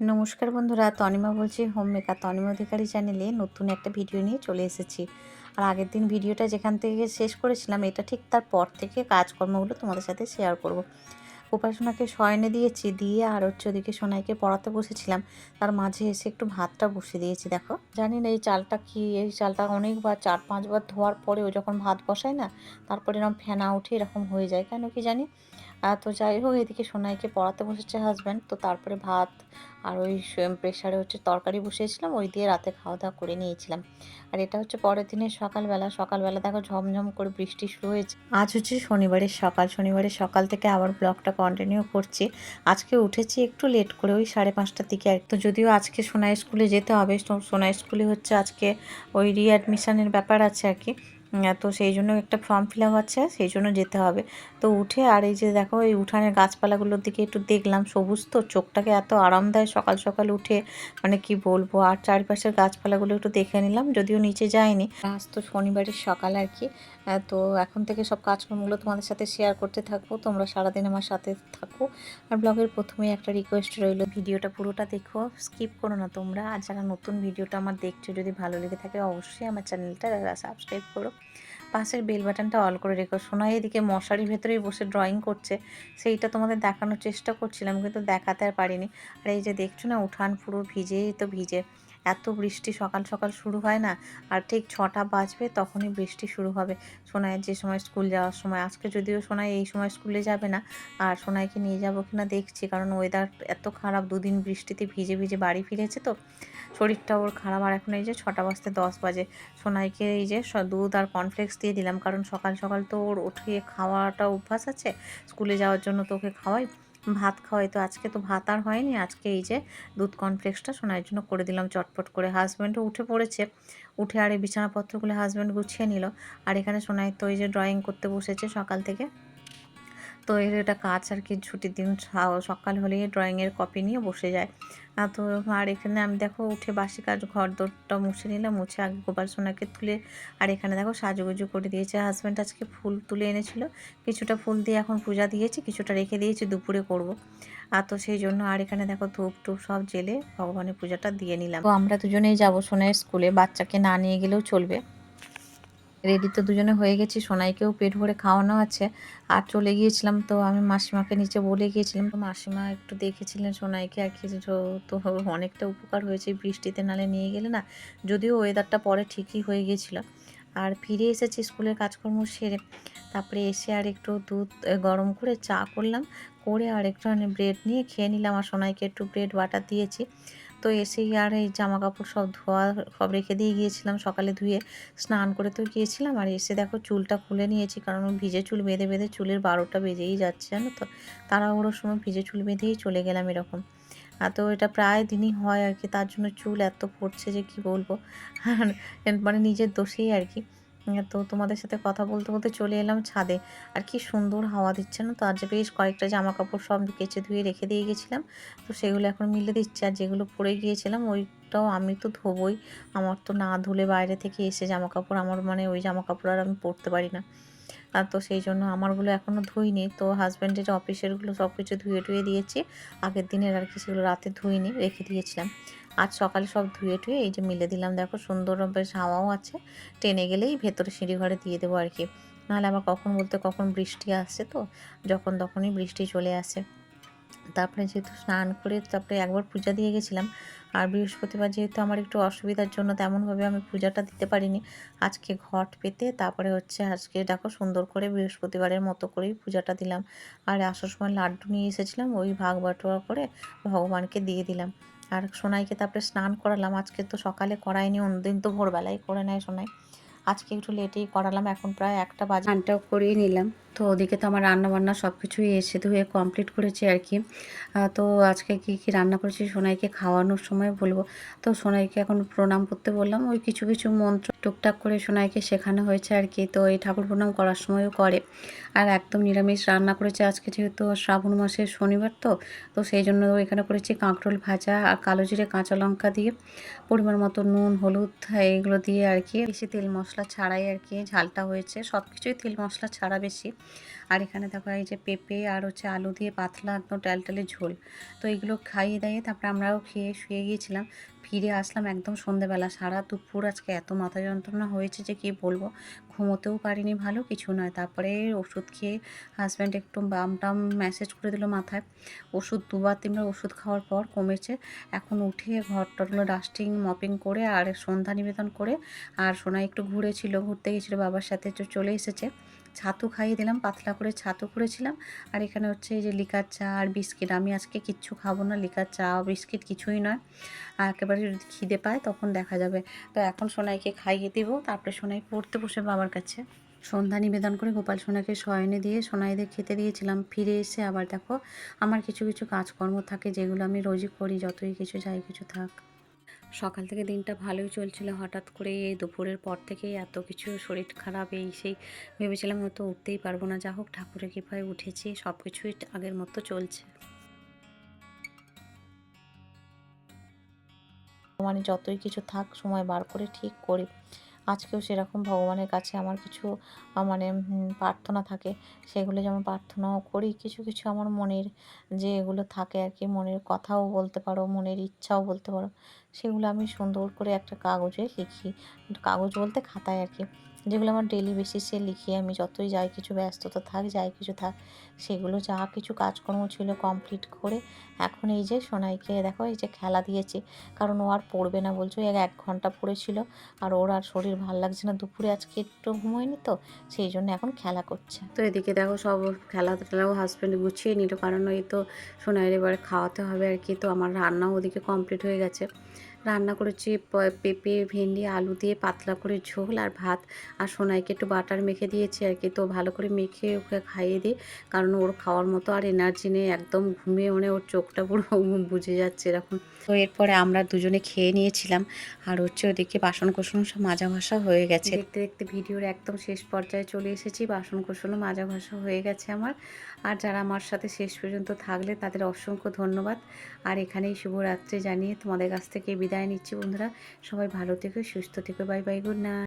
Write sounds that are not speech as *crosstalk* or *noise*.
নমস্কার বন্ধুরা, তনিমা বলছি হোম মেকার তনিমা অধিকারী চ্যানেলে নতুন একটা ভিডিও নিয়ে চলে এসেছি। আর আগের দিন ভিডিওটা যেখান থেকে শেষ করেছিলাম, এটা ঠিক তার পর থেকে কাজকর্মগুলো তোমাদের সাথে শেয়ার করব। উপাসনাকে শয়নে দিয়েছি, দিয়ে আর হচ্ছে ওদিকে সোনাইকে পড়াতে বসেছিলাম। তার মাঝে এসে একটু ভাতটা বসিয়ে দিয়েছি, দেখো। জানি না এই চালটা কি, এই চালটা অনেকবার, চার পাঁচবার ধোয়ার পরেও যখন ভাত বসায় না, তারপরে এরকম ফেনা উঠে এরকম হয়ে যায়, কেন কি জানি? তো যাই হোক, এদিকে সোনাইকে পড়াতে বসেছে হাজব্যান্ড তো তারপরে ভাত আর ওই প্রেশারে হচ্ছে তরকারি বসিয়েছিলাম, ওই দিয়ে রাতে খাওয়া দাওয়া করে নিয়েছিলাম। আর এটা হচ্ছে পরের দিনের সকালবেলা সকালবেলা দেখো ঝমঝম করে বৃষ্টি শুরু হয়েছে। আজ হচ্ছে শনিবারের সকাল শনিবারের সকাল থেকে আবার ব্লগটা কন্টিনিউ করছি। আজকে উঠেছি একটু লেট করে, ওই সাড়ে পাঁচটার দিকে আর তো যদিও আজকে সোনাই স্কুলে যেতে হবে সোনাই স্কুলে হচ্ছে আজকে ওই রিঅ্যাডমিশনের ব্যাপার আছে আর কি। তো সেই জন্য একটা ফর্ম ফিল আপ আছে, সেই জন্য যেতে হবে। তো উঠে আর এই যে দেখো, এই উঠানের গাছপালাগুলোর দিকে একটু দেখলাম, সবুজ তো, চোখটাকে এত আরাম দেয় সকাল সকাল উঠে। মানে কি বলব, আর চারিপাশের গাছপালাগুলো একটু দেখে নিলাম, যদিও নিচে যায়নি। আজ তো শনিবারের সকাল আর কি। তো এখন থেকে সব কাজকর্মগুলো তোমাদের সাথে শেয়ার করতে থাকব। তোমরা সারাদিন আমার সাথে থাকো। আর ব্লগের প্রথমে একটা রিকোয়েস্ট রইল, ভিডিওটা পুরোটা দেখো স্কিপ করো না তোমরা। আর যারা নতুন ভিডিওটা আমার দেখছ, যদি ভালো লেগে থাকে, অবশ্যই আমার চ্যানেলটা সাবস্ক্রাইব করো। পাশের বেল বাটনটা অল করে রেখো। সোনা এদিকে মশারির ভেতরেই বসে ড্রয়িং করছে। সেইটা তোমাদের দেখানোর চেষ্টা করছিলাম, কিন্তু দেখাতে আর পারিনি। আর এই যে দেখছ না, উঠান পুরো ভিজেই তো ভিজে। এত বৃষ্টি সকাল সকাল শুরু হয় না, আর ঠিক ছটা বাজবে তখনই বৃষ্টি শুরু হবে। সোনাইয়ের যে সময় স্কুল যাওয়ার সময়, আজকে যদিও সোনাই এই সময় স্কুলে যাবে না, আর সোনাইকে নিয়ে যাব কিনা দেখছি, কারণ ওয়েদার এত খারাপ, দুদিন বৃষ্টিতে ভিজে ভিজে বাড়ি ফিরেছে তো, শরীরটা ওর খারাপ, আর এখন এই যে ছটা বাজতে দশ বাজে। সোনাইকে এই যে দুধ আর কর্নফ্লেক্স দিয়ে দিলাম, কারণ সকাল সকাল তো ওর উঠে খাওয়াটা অভ্যাস আছে, স্কুলে যাওয়ার জন্য তো ওকে খাওয়াই। ভাত খাওয়াই তো আজকে তো ভাত আর হয়নি, আজকে এই যে দুধ কর্নফ্লেক্সটা শোনার জন্য করে দিলাম চটপট করে। হাজব্যান্ডও উঠে পড়েছে, উঠে আর এই বিছানাপত্রগুলো হাজব্যান্ড গুছিয়ে নিল। আর এখানে শোনায় তো এই যে ড্রয়িং করতে বসেছে সকাল থেকে। তো এর এটা কাজ আর কি, ছুটির দিন সকাল হলেই ড্রয়িংয়ের কপি নিয়ে বসে যায়। তো আর এখানে আমি দেখো উঠে বাসি কাজ, ঘর দোরটা মুছে নিলাম, মুছে আগে গোপাল সোনাকে তুলে, আর এখানে দেখো সাজুগুজু করে দিয়েছে। হাজব্যান্ড আজকে ফুল তুলে এনেছিল, কিছুটা ফুল দিয়ে এখন পূজা দিয়েছি, কিছুটা রেখে দিয়েছি, দুপুরে করব। আর তো সেই জন্য আর এখানে দেখো ধূপ টুপ সব জেলে ভগবানের পূজাটা দিয়ে নিলাম। তো আমরা দুজনেই যাব সোনাইয়ের স্কুলে, বাচ্চাকে না নিয়ে গেলেও চলবে। রেডি তো দুজনে হয়ে গেছি। সোনাইকেও পেট ভরে খাওয়ানো আছে। আর চলে গিয়েছিলাম তো আমি মাসিমাকে নিচে বলে গিয়েছিলাম। তো মাসিমা একটু দেখেছিলেন সোনাইকে আর কি তো অনেকটা উপকার হয়েছে বৃষ্টিতে নালে নিয়ে গেলে না। যদিও ওয়েদারটা পরে ঠিকই হয়ে গিয়েছিল। আর ফিরে এসেছি স্কুলের কাজকর্ম সেরে। তারপরে এসে আর একটু দুধ গরম করে চা করলাম। করে আর একটু ব্রেড নিয়ে খেয়ে নিলাম। আর সোনাইকে একটু ব্রেড বাটার দিয়েছি। তো এসেই আর এই জামা কাপড় সব ধোয়া সব রেখে দিয়ে গিয়েছিলাম। সকালে ধুয়ে স্নান করে তো গিয়েছিলাম আর এসে দেখো চুলটা খুলে নিয়েছি, কারণ ভিজে চুল বেঁধে বেঁধে চুলের বারোটা বেজেই যাচ্ছে জানো তো। তাড়াহুড়োর সময় ভিজে চুল বেঁধেই চলে গেলাম এরকম। আর তো এটা প্রায় দিনই হয় আর কি, তার জন্য চুল এত পড়ছে যে কি বলব। আর মানে নিজের দোষেই আর কি। তো তোমাদের সাথে কথা বলতে বলতে চলে এলাম ছাদে। আর কি সুন্দর হাওয়া দিচ্ছে না তো? যে বেশ কয়েকটা জামা কাপড় সব কেচে ধুয়ে রেখে দিয়ে গেছিলাম। তো সেগুলো এখন মিলে দিচ্ছে। আর যেগুলো পরে গিয়েছিলাম, ওইটাও আমি তো ধোবই। আমার তো না ধুলে বাইরে থেকে এসে জামা কাপড় আমার মানে ওই জামা কাপড় আর আমি পরতে পারি না। আর তো সেই জন্য আমারগুলো এখনও ধুইনি। তো হাজব্যান্ডের অফিসেরগুলো সব কিছু ধুয়ে টুয়ে দিয়েছি। আগের দিনের আর কি সেগুলো রাতে ধুইনি, রেখে দিয়েছিলাম। আজ সকালে সব ধুয়ে টুয়ে এই যে মিলে দিলাম। দেখো সুন্দর বেশ হাওয়াও আছে। টেনে গেলেই ভেতরে সিঁড়ি ঘরে দিয়ে দেবো আর কি। নাহলে আবার কখন বলতে কখন বৃষ্টি আসছে তো, যখন তখনই বৃষ্টি চলে আসে। তারপরে যেহেতু স্নান করে তারপরে একবার পূজা দিয়ে গেছিলাম। আর বৃহস্পতিবার যেহেতু আমার একটু অসুবিধার জন্য তেমনভাবে আমি পূজাটা দিতে পারিনি। আজকে ঘট পেতে তারপরে হচ্ছে আজকে দেখো সুন্দর করে বৃহস্পতিবারের মতো করেই পূজাটা দিলাম। আর আসার সময় লাড্ডু নিয়ে এসেছিলাম, ওই ভাগ বাটোয়া করে ভগবানকে দিয়ে দিলাম। আর সোনাইকে তারপরে স্নান করালাম। আজকে তো সকালে করাইনি অন্যদিন তো ভোরবেলায় করে নেয় সোনাই। আজকে একটু লেটেই করালাম, এখন প্রায় একটা বাজে স্নানটাও করিয়ে নিলাম। তো ওদিকে তো আমার রান্না বান্না সব কিছুই এসে ধুয়ে কমপ্লিট করেছি আর কি। তো আজকে কি কি রান্না করেছি সোনাইকে খাওয়ানোর সময় বলব। তো সোনাইকে এখন প্রণাম করতে বললাম। ওই কিছু কিছু মন্ত্র টুকটাক করে সোনাইকে শেখানো হয়েছে আর কি। তো এই ঠাকুর প্রণাম করার সময়ও করে। আর একদম নিরামিষ রান্না করেছে। আজকে যেহেতু শ্রাবণ মাসের শনিবার তো তো সেই জন্য এখানে করেছি কাঁকরোল ভাজা আর কালো জিরে কাঁচা লঙ্কা দিয়ে পরিমাণ মতো নুন, হলুদ এইগুলো দিয়ে আর কি, বেশি তেল মশলা ছাড়াই আর কি ঝালটা হয়েছে। সব কিছুই তেল মশলা ছাড়া বেশি। আর এখানে দেখো এই যে পেঁপে আর হচ্ছে আলু দিয়ে পাতলা একদম টালটালে ঝোল। তো এগুলো খাইয়ে দাইয়ে তারপরে আমরাও খেয়ে শুয়ে গিয়েছিলাম, ফিরে আসলাম একদম সন্ধেবেলা। সারা দুপুর আজকে এত মাথা যন্ত্রণা হয়েছে যে কি বলব? ঘুমোতেও পারিনি ভালো কিছু নয়। তারপরে ওষুধ খেয়ে হাজব্যান্ড একটু বাম টাম ম্যাসেজ করে দিল মাথায়, ওষুধ দুবার তিনবার ওষুধ খাওয়ার পর কমেছে। এখন উঠে ঘর টরগুলো ডাস্টিং মপিং করে আর সন্ধ্যা নিবেদন করে আর সোনা একটু ঘুরেছিল, ঘুরতে গেছিল বাবার সাথে চলে এসেছে। ছাতু খাইয়ে দিলাম, পাতলা করে ছাতু করেছিলাম। আর এখানে হচ্ছে এই যে লিকার চা আর বিস্কিট। আমি আজকে কিচ্ছু খাব না, লিকার চা বিস্কিট কিছুই নয়। আর একেবারে যদি খিদে পায় তখন দেখা যাবে। তো এখন সোনাইকে খাইয়ে দিব, তারপরে সোনাই পড়তে বসে বাবার কাছে। সন্ধ্যা নিবেদন করে গোপাল সোনাকে শয়নে দিয়ে সোনাইদের খেতে দিয়েছিলাম। ফিরে এসে আবার দেখো, আমার কিছু কিছু কাজকর্ম থাকে যেগুলো আমি রোজই করি, যতই কিছু যাই কিছু থাক। সকাল থেকে দিনটা ভালোই চলছিল। হঠাৎ করে দুপুরের পর থেকে এত কিছু শরীর খারাপ, এই সেই ভেবেছিলাম হয়তো উঠতেই পারব না। যা হোক, ঠাকুরের কৃপায় উঠেছি সব কিছুই আগের মতো চলছে। মানে যতই কিছু থাক, সময় বার করে ঠিক করি। আজকেও সেরকম ভগবানের কাছে আমার কিছু মানে প্রার্থনা থাকে। সেগুলো যেমন প্রার্থনাও করি, কিছু কিছু আমার মনের যে এগুলো থাকে আর কি, মনের কথাও বলতে পারো, মনের ইচ্ছাও বলতে পারো, সেগুলো আমি সুন্দর করে একটা কাগজে লিখি। কাগজ বলতে খাতায় আর কি। যেগুলো আমার ডেলি বেসিসে লিখি, আমি যতই যাই কিছু ব্যস্ততা থাক, যাই কিছু থাক, সেগুলো যা কিছু কাজকর্ম ছিল কমপ্লিট করে এখন এই যে সোনাইকে দেখো এই যে খেলা দিয়েছি। কারণ ও আর পড়বে না বলছো এক এক ঘণ্টা পড়েছিল। আর ওর আর শরীর ভালো লাগছে না, দুপুরে আজকে একটু ঘুমোয়নি তো, সেই জন্য এখন খেলা করছে। তো এদিকে দেখো সব খেলা টেলাও হাজব্যান্ড গুছিয়ে নিল, কারণ ওই তো সোনাইয়ের এবারে খাওয়াতে হবে আর কি, তো আমার রান্নাও ওদিকে কমপ্লিট হয়ে গেছে। রান্না করেছি পেঁপে, ভেন্ডি, আলু দিয়ে পাতলা করে ঝোল আর ভাত। আর সোনাইকে একটু বাটার মেখে দিয়েছি আর কি, তো ভালো করে মেখে ওকে খাইয়ে দিই। কারণ ওর খাওয়ার মতো আর এনার্জি নেই, একদম ঘুমিয়ে মানে ওর চোখটা পুরো *laughs* বুঝে যাচ্ছে এরকম। তো এরপরে আমরা দুজনে খেয়ে নিয়েছিলাম। আর হচ্ছে ওদিকে বাসন সব মাজা ঘষা হয়ে গেছে। দেখতে দেখতে ভিডিওর একদম শেষ পর্যায়ে চলে এসেছি বাসন কোসনও মাজা ঘষা হয়ে গেছে আমার। আর যারা আমার সাথে শেষ পর্যন্ত থাকলে তাদের অসংখ্য ধন্যবাদ। আর এখানেই শুভরাত্রি জানিয়ে তোমাদের কাছ থেকে বিদায় নিচ্ছি বন্ধুরা। সবাই ভালো থেকো সুস্থ থেকো বাই বাই গুড নাইট